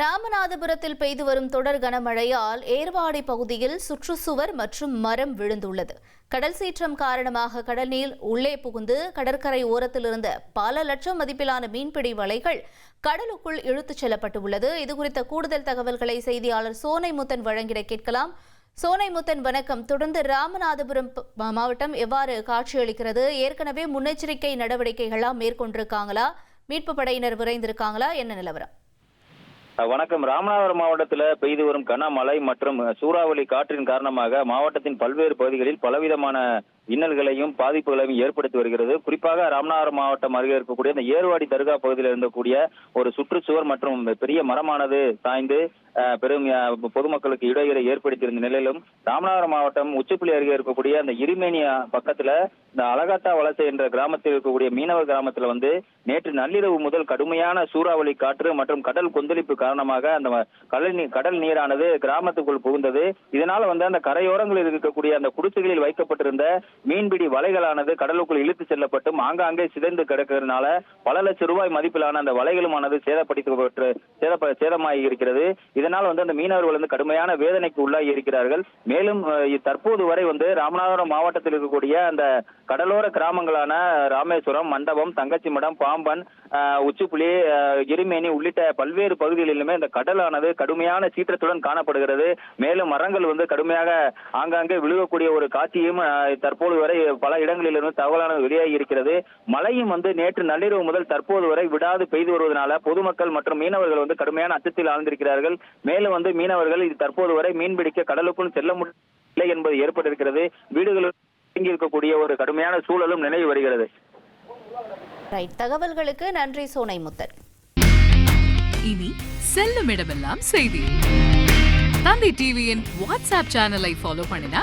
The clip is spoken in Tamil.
ராமநாதபுரத்தில் பெய்து வரும் தொடர் கனமழையால் ஏர்வாடி பகுதியில் சுற்றுச்சுவர் மற்றும் மரம் விழுந்துள்ளது. கடல் சீற்றம் காரணமாக கடல் நீர் உள்ளே புகுந்து கடற்கரை ஓரத்தில் இருந்த பல லட்சம் மதிப்பிலான மீன்பிடி வலைகள் கடலுக்குள் இழுத்துச் செல்லப்பட்டுள்ளது. இதுகுறித்த கூடுதல் தகவல்களை செய்தியாளர் சோனைமுத்தன் வழங்கிட கேட்கலாம். சோனைமுத்தன் வணக்கம். தொடர்ந்து ராமநாதபுரம் மாவட்டம் எவ்வாறு காட்சியளிக்கிறது? ஏற்கனவே முன்னெச்சரிக்கை நடவடிக்கைகளாம் மேற்கொண்டிருக்காங்களா? மீட்பு படையினர் விரைந்திருக்காங்களா? என்ன நிலவரம்? வணக்கம். ராமநாதபுரம் மாவட்டத்தில் பெய்து வரும் கனமழை மற்றும் சூறாவளி காற்றின் காரணமாக மாவட்டத்தின் பல்வேறு பகுதிகளில் பலவிதமான இன்னல்களையும் பாதிப்புகளையும் ஏற்படுத்தி வருகிறது. குறிப்பாக ராமநாதபுரம் மாவட்டம் அருகே இருக்கக்கூடிய அந்த ஏர்வாடி தர்கா பகுதியில் இருந்தக்கூடிய ஒரு சுற்றுச்சுவர் மற்றும் பெரிய மரமானது சாய்ந்து பெரும் பொதுமக்களுக்கு இடையூறை ஏற்படுத்தியிருந்த நிலையிலும் ராமநாதபுரம் மாவட்டம் உச்சிப்புலி அருகே இருக்கக்கூடிய அந்த இருமேனியா பக்கத்துல இந்த அலகாட்டா வலசை என்ற கிராமத்தில் இருக்கக்கூடிய மீனவர் கிராமத்துல வந்து நேற்று நள்ளிரவு முதல் கடுமையான சூறாவளி காற்று மற்றும் கடல் கொந்தளிப்பு காரணமாக அந்த கடல் நீர் கடல் நீரானது கிராமத்துக்குள் புகுந்தது. இதனால வந்து அந்த கரையோரங்களில் இருக்கக்கூடிய அந்த குடிசைகளில் வைக்கப்பட்டிருந்த மீன்பிடி வலைகளானது கடலுக்குள் இழுத்து செல்லப்பட்டு ஆங்காங்கே சிதைந்து கிடக்கிறதுனால பல லட்சம் ரூபாய் மதிப்பிலான அந்த வலைகளுமானது சேதப்படுத்தப்பட்டு சேதப்ப சேதமாகி இருக்கிறது இதனால் வந்து அந்த மீனவர்கள் வந்து கடுமையான வேதனைக்கு உள்ளாகி இருக்கிறார்கள். மேலும் தற்போது வரை வந்து ராமநாதபுரம் மாவட்டத்தில் இருக்கக்கூடிய அந்த கடலோர கிராமங்களான ராமேஸ்வரம் மண்டபம் தங்கச்சி மடம் பாம்பன் உச்சிப்புலி எரிமேனி உள்ளிட்ட பல்வேறு பகுதிகளிலுமே இந்த கடலானது கடுமையான சீற்றத்துடன் காணப்படுகிறது. மேலும் மரங்கள் வந்து கடுமையாக ஆங்காங்கே விழுகக்கூடிய ஒரு காட்சியும் தற்போது தற்போது வரை பல இடங்களிலிருந்து தகவலானது வெளியாகி இருக்கிறது. மழையும் வந்து நேற்று நள்ளிரவு முதல் தற்போது வரை விடாது பெய்து வருவதனால பொதுமக்கள் மற்றும் மீனவர்கள் வந்து கடுமையான அச்சத்தில் ஆழ்ந்திருக்கிறார்கள். மேலும் வந்து மீனவர்கள் இது தற்போது வரை மீன்பிடிக்க கடலுக்குள் செல்ல முடியவில்லை என்பது ஏற்பட்டிருக்கிறது. வீடுகளில் இருக்கக்கூடிய ஒரு கடுமையான சூழலும் நினைவு வருகிறது. ரைட் தகவல்களுக்கு நன்றி சோனைமுத்தன் இனி செல்லும் இடமெல்லாம் செய்தி. தந்தி டிவியின் வாட்ஸ்அப் சேனலை ஃபாலோ பண்ணினா